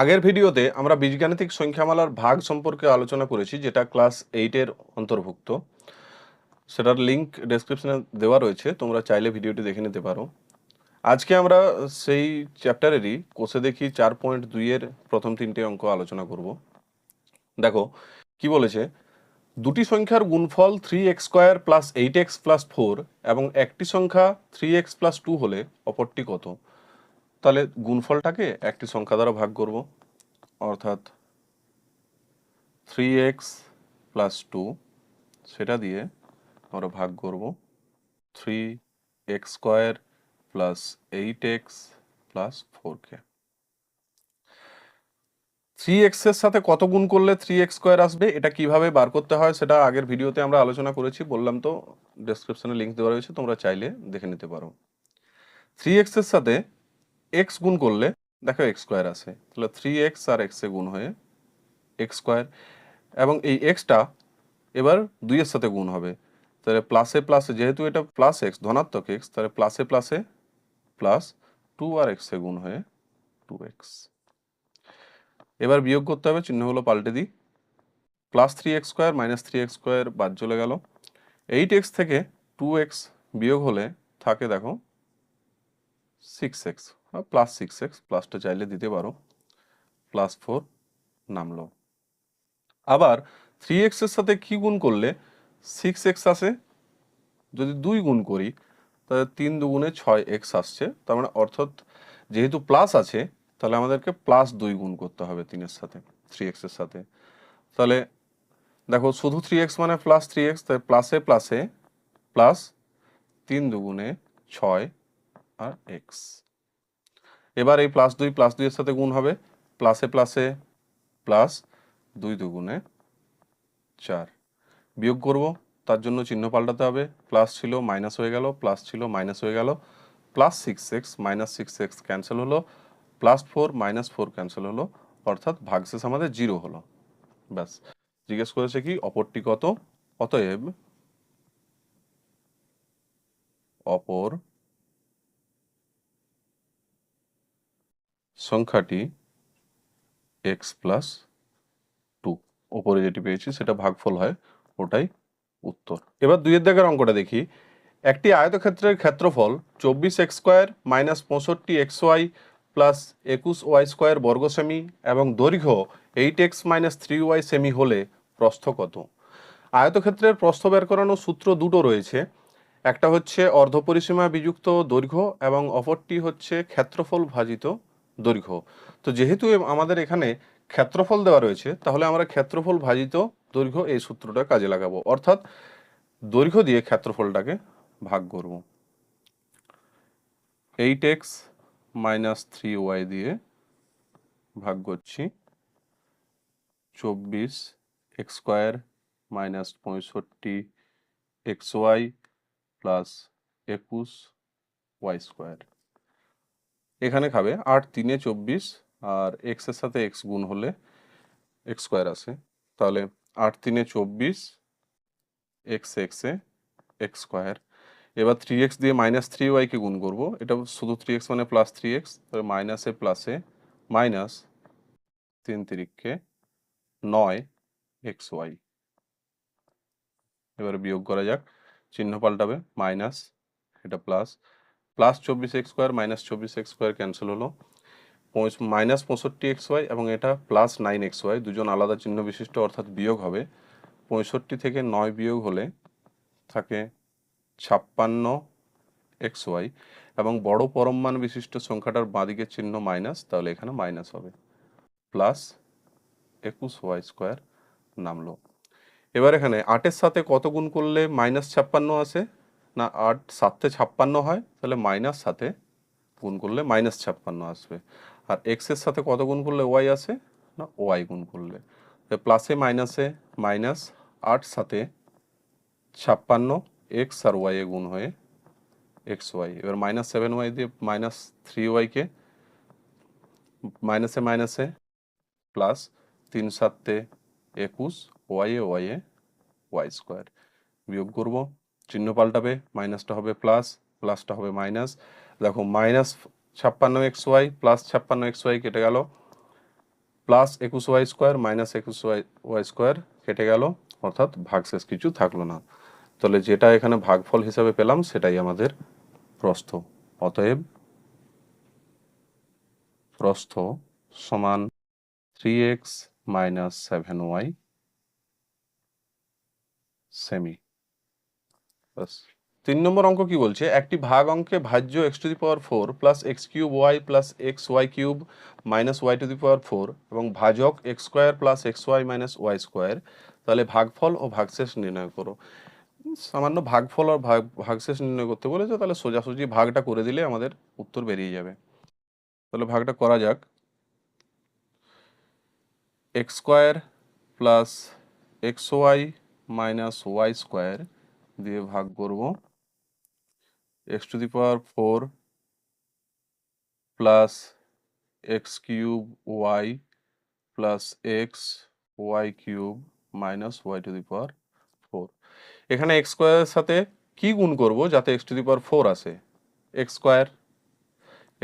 আগের ভিডিওতে আমরা বীজগাণিতিক সংখ্যামালার ভাগ সম্পর্কে আলোচনা করেছি, যেটা ক্লাস এইটের অন্তর্ভুক্ত। সেটার লিঙ্ক ডেসক্রিপশনে দেওয়া রয়েছে, তোমরা চাইলে ভিডিওটি দেখে নিতে পারো। আজকে আমরা সেই চ্যাপ্টারেরই কোষে দেখি চার পয়েন্ট দুইয়ের প্রথম তিনটে অঙ্ক আলোচনা করব। দেখো, কি বলেছে? দুটি সংখ্যার গুণফল three X square plus eight X plus four এবং একটি সংখ্যা থ্রি এক্স প্লাস টু হলে অপরটি কত? তাহলে গুণফলটাকে একটি সংখ্যা দ্বারা ভাগ করব, অর্থাৎ থ্রি এক্স প্লাস টু সেটা দিয়ে আমরা ভাগ করব three X square plus eight X plus ফোরকে থ্রি এক্সের সাথে কত গুণ করলে থ্রি এক্স স্কোয়ার আসবে, এটা কীভাবে বার করতে হয় সেটা আগের ভিডিওতে আমরা আলোচনা করেছি, বললাম তো ডেসক্রিপশনে লিঙ্ক দেওয়া রয়েছে, তোমরা চাইলে দেখে নিতে পারো। থ্রি এক্সের সাথে এক্স গুণ করলে, দেখো এক্স স্কোয়ার আসে তাহলে থ্রি এক্স আর এক্সে গুণ হয়ে এক্স স্কোয়ার এবং এই এক্সটা এবার দুইয়ের সাথে গুণ হবে। তাহলে প্লাসে প্লাসে যেহেতু এটা প্লাস এক্স ধনাত্মক এক্স তাহলে প্লাসে প্লাসে প্লাস টু আর এক্সে গুণ হয়ে টু এক্স এবার বিয়োগ করতে হবে চিহ্নগুলো পাল্টে দিই। Plus three X square minus three X square বাদ চলে গেল। এইট এক্স থেকে টু এক্স বিয়োগ হলে থাকে, দেখো six X plus six X প্লাসটা চাইলে দিতে পারো। প্লাস ফোর নামলো। আবার থ্রি এক্সের সাথে কি গুণ করলে? সিক্স এক্স আসে। যদি দুই গুণ করি, তাহলে তিন দুগুণে ছয় এক্স আসছে। তার মানে অর্থাৎ যেহেতু প্লাস আছে, তাহলে আমাদেরকে প্লাস দুই গুণ করতে হবে তিনের সাথে থ্রি এক্সের সাথে। তাহলে দেখো, শুধু থ্রি এক্স মানে প্লাস থ্রি এক্স তাই প্লাসে প্লাসে প্লাস তিন দুগুণে ছয় আর এক্স এবার এই প্লাস দুই প্লাস দুইয়ের সাথে গুণ হবে। প্লাসে প্লাসে প্লাস দুই দুগুণে চার। বিয়োগ করব, তার জন্য চিহ্ন পাল্টাতে হবে। প্লাস ছিল মাইনাস হয়ে গেল প্লাস ছিল মাইনাস হয়ে গেল। Plus six X minus six X cancel হলো। Plus four minus four cancel হলো। অর্থাৎ ভাগশেষ আমাদের জিরো হলো। ব্যাস। জিজ্ঞেস করেছে কি, অপরটি কত? অতএব অপর সংখ্যাটি এক্স প্লাস টু ওপরে যেটি পেয়েছি, সেটা ভাগফল হয় ওটাই উত্তর। এবার দুইয়ের দাগের অঙ্কটা দেখি। একটি আয়তক্ষেত্রের ক্ষেত্রফল চব্বিশ এক্স স্কোয়ার মাইনাস পঁয়ষট্টি এক্স ওয়াই প্লাস একুশ ওয়াই স্কোয়ার বর্গ সেমি এবং দৈর্ঘ্য eight X minus three Y semi হলে প্রস্থ কত? আয়তক্ষেত্রের প্রস্থ বের করানোর সূত্র দুটো রয়েছে। একটা হচ্ছে অর্ধপরিসীমা বিযুক্ত দৈর্ঘ্য এবং অপরটি হচ্ছে ক্ষেত্রফল ভাজিত দৈর্ঘ্য। তো যেহেতু আমাদের এখানে ক্ষেত্রফল দেওয়া রয়েছে, তাহলে আমরা ক্ষেত্রফল ভাজিত দৈর্ঘ্য এই সূত্রটা কাজে লাগাবো। অর্থাৎ দৈর্ঘ্য দিয়ে ক্ষেত্রফলটাকে ভাগ করব। Eight X minus three Y দিয়ে ভাগ করছি। চব্বিশ এক্স স্কোয়ার মাইনাস পঁয়ষট্টি এক্স ওয়াই প্লাস একুশ ওয়াই স্কোয়ার। এখানে খাবে আট তিনে চব্বিশ আর এক্সের সাথে এক্স গুণ হলে এক্স স্কোয়ার আসে তাহলে আট তিনে চব্বিশ এক্স এক্সে এক্স স্কোয়ার এবার থ্রি এক্স দিয়ে মাইনাস থ্রি ওয়াইকে গুণ করব। এটা শুধু থ্রি এক্স মানে প্লাস থ্রি এক্স তাহলে মাইনাসে প্লাসে মাইনাস তিন তিরিককে নয় এক্স ওয়াই এবারে বিয়োগ করা যাক। চিহ্ন পাল্টাবে মাইনাস এটা প্লাস প্লাস চব্বিশ এক্স স্কোয়ার মাইনাস চব্বিশ এক্স স্কোয়ার ক্যান্সেল হলো। মাইনাস পঁয়ষট্টি এক্স ওয়াই এবং এটা প্লাস নাইন এক্স ওয়াই দুজন আলাদা চিহ্ন বিশিষ্ট অর্থাৎ বিয়োগ হবে। পঁয়ষট্টি থেকে নয় বিয়োগ হলে থাকে ছাপ্পান্ন এক্স ওয়াই এবং বড় পরমমান বিশিষ্ট সংখ্যাটার বাঁদিকের চিহ্ন মাইনাস তাহলে এখানে মাইনাস হবে। প্লাস একুশ ওয়াই স্কোয়ার নামলো। এবার এখানে আটের সাথে কত গুণ করলে মাইনাস ছাপ্পান্ন আসে? না আট সাতে ছাপ্পান্ন হয়, তাহলে মাইনাস সাথে গুণ করলে মাইনাস ছাপ্পান্ন আসবে। আর এক্সের সাথে কত গুণ করলে ওয়াই আসে না ওয়াই গুণ করলে। প্লাসে মাইনাসে মাইনাস আট সাথে ছাপ্পান্ন এক্স আর ওয়াই এ গুণ হয়ে এক্স ওয়াই এবার মাইনাস সেভেন ওয়াই দিয়ে মাইনাস থ্রি ওয়াইকে মাইনাসে মাইনাসে প্লাস তিন সাতে একুশ ওয়াই এ ওয়াই এ ওয়াই স্কোয়ার বিয়োগ করব। চিহ্ন পাল্টাবে, মাইনাসটা হবে প্লাস প্লাসটা হবে মাইনাস দেখো মাইনাস ছাপ্পান্ন এক্স ওয়াই প্লাস ছাপ্পান্ন এক্স ওয়াই কেটে গেল। প্লাস একুশ ওয়াই স্কোয়ার মাইনাস একুশ ওয়াই ওয়াই স্কোয়ার কেটে গেল। অর্থাৎ ভাগশেষ কিছু থাকল না। তাহলে যেটা এখানে ভাগফল হিসাবে পেলাম, সেটাই আমাদের প্রস্থ। অতএব প্রস্থ সমান three X minus seven Y semi তিন নম্বর অঙ্ক কি বলছে? একটি ভাগ অঙ্কে ভাজ্য X to the power four plus X cube Y plus X Y cube minus Y to the power four এবং ভাজক X square plus X Y minus Y square তাহলে ভাগফল ও ভাগশেষ নির্ণয় করো। সামান্য ভাগফল আর ভাগ, ভাগশেষ নির্ণয় করতে বলেছে, তাহলে সোজাসুজি ভাগটা করে দিলে আমাদের উত্তর বেরিয়ে যাবে। তাহলে ভাগটা করা যাক। X square plus X Y minus Y square দিয়ে ভাগ করব। X to the power four plus X cube Y plus X Y cube minus Y to the power four এখানে এক্স স্কোয়ারের সাথে কি গুণ করব যাতে X to the power four আসে? X square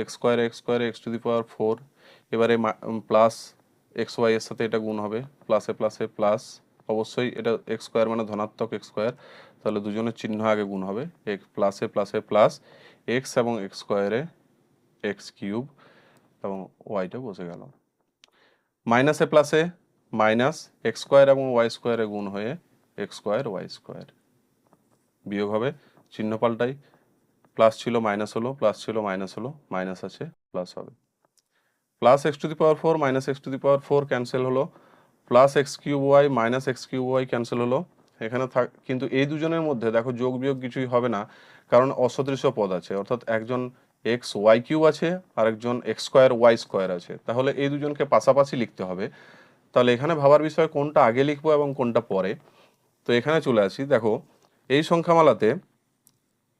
X square X square X to the power four এবারে plus x Y এর সাথে এটা গুণ হবে। প্লাসে প্লাসে প্লাস অবশ্যই এটা এক্স স্কোয়ার মানে ধনাত্মক এক্স স্কোয়ার তাহলে দুজনের চিহ্ন আগে গুণ হবে। এক্স প্লাসে প্লাসে প্লাস এক্স এবং এক্স স্কোয়ারে এক্স কিউব এবং ওয়াইটা বসে গেল। মাইনাসে প্লাসে মাইনাস এক্স স্কোয়ার এবং ওয়াই স্কোয়ারে গুণ হয়ে এক্স স্কোয়ার ওয়াই স্কোয়ার বিয়োগ হবে। চিহ্ন পাল্টাই। প্লাস ছিল মাইনাস হলো প্লাস ছিল মাইনাস হলো মাইনাস আছে প্লাস হবে। Plus x to the power four minus x to the power four cancel হলো। Plus x cube y minus x cube y cancel হলো। এখানে থাক, কিন্তু এই দুজনের মধ্যে দেখো যোগ বিয়োগ কিছুই হবে না, কারণ অসদৃশ্য পদ আছে। অর্থাৎ একজন এক্স ওয়াই কিউব আছে আর একজন এক্স স্কোয়ার ওয়াই স্কোয়ার আছে। তাহলে এই দুজনকে পাশাপাশি লিখতে হবে। তাহলে এখানে ভাবার বিষয় কোনটা আগে লিখব এবং কোনটা পরে। তো এখানে চলে আসি, দেখো, এই সংখ্যামালাতে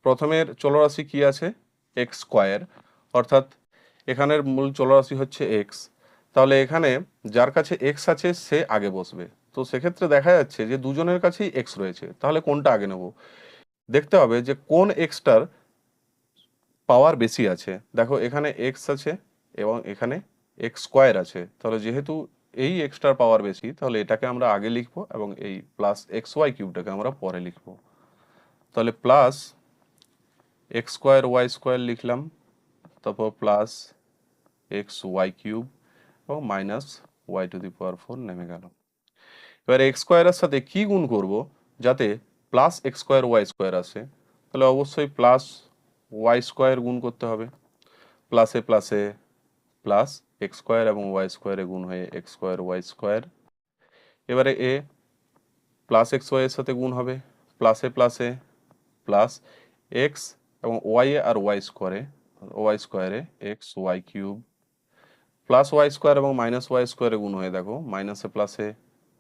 প্রথমের চলরাশি কি আছে? এক্স স্কোয়ার অর্থাৎ এখানের মূল চলরাশি হচ্ছে এক্স তাহলে এখানে যার কাছে এক্স আছে, সে আগে বসবে। তো সেক্ষেত্রে দেখা যাচ্ছে যে দুজনের কাছেই এক্স রয়েছে। তাহলে কোনটা আগে নেব? দেখতে হবে যে কোন এক্সটার পাওয়ার বেশি আছে। দেখো, এখানে এক্স আছে এবং এখানে এক্স স্কোয়ার আছে। তাহলে যেহেতু এই এক্সটার পাওয়ার বেশি, তাহলে এটাকে আমরা আগে লিখব এবং এই প্লাস এক্স ওয়াই কিউবটাকে আমরা পরে লিখব। তাহলে plus x square y square লিখলাম, তারপর প্লাস এক্স ওয়াই কিউব এবং minus y to the power four নেমে গেল। এবার এক্স স্কোয়ারের সাথে কি গুণ করব? যাতে plus x square y square আসে, তাহলে অবশ্যই প্লাস ওয়াই স্কোয়ার গুণ করতে হবে। প্লাসে প্লাসে প্লাস এক্স স্কোয়ার এবং ওয়াই স্কোয়ারে গুণ হয়ে এক্স স্কোয়ার, ওয়াই স্কোয়ার। এবারে এ প্লাস এক্স ওয়াই এর সাথে গুণ হবে। প্লাসে প্লাসে প্লাস এক্স এবং ওয়াই আর ওয়াই স্কোয়ারে ওয়াই স্কোয়ারে x y cube plus y square এবং মাইনাস ওয়াই স্কোয়ারে গুণ হয়ে দেখো। মাইনাসে প্লাসে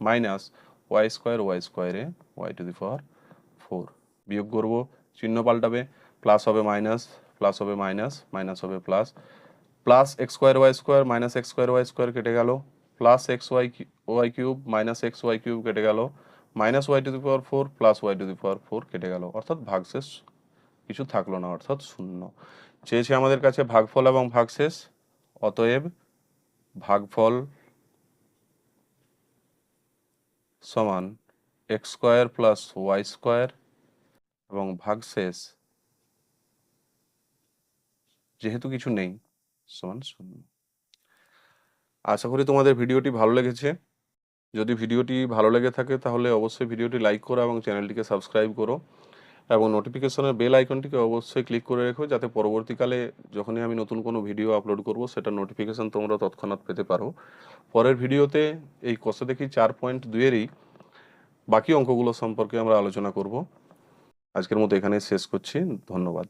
মাইনাস ওয়াই স্কোয়ার ওয়াই স্কোয়ারে y to the power four বিয়োগ করব, চিহ্ন পাল্টাবে প্লাস হবে মাইনাস প্লাস হবে মাইনাস মাইনাস হবে plus plus x square y square minus x square y square কেটে গেল। Plus x y y cube minus x y cube কেটে গেল। Minus y to the power four plus y to the power four কেটে গেল। অর্থাৎ ভাগশেষ কিছু থাকল না, অর্থাৎ শূন্য। চেয়েছে আমাদের কাছে ভাগফল এবং ভাগশেষ। অতএব ভাগফল সমান x square plus y square এবং ভাগশেষ যেহেতু কিছু নেই, সমান শূন্য। আশা করি তোমাদের ভিডিওটি ভালো লেগেছে। যদি ভিডিওটি ভালো লেগে থাকে তাহলে অবশ্যই ভিডিওটি লাইক করো এবং চ্যানেলটিকে সাবস্ক্রাইব করো। এবং নোটিফিকেশনের বেল আইকনটিকে অবশ্যই ক্লিক করে রেখো, যাতে পরবর্তীকালে যখনই আমি নতুন কোনো ভিডিও আপলোড করব সেটা নোটিফিকেশান তোমরা তৎক্ষণাৎ পেতে পারো। পরের ভিডিওতে এই কষে দেখি চার পয়েন্ট দুয়েরই বাকি অঙ্কগুলো সম্পর্কে আমরা আলোচনা করব। আজকের মতো এখানে শেষ করছি। ধন্যবাদ।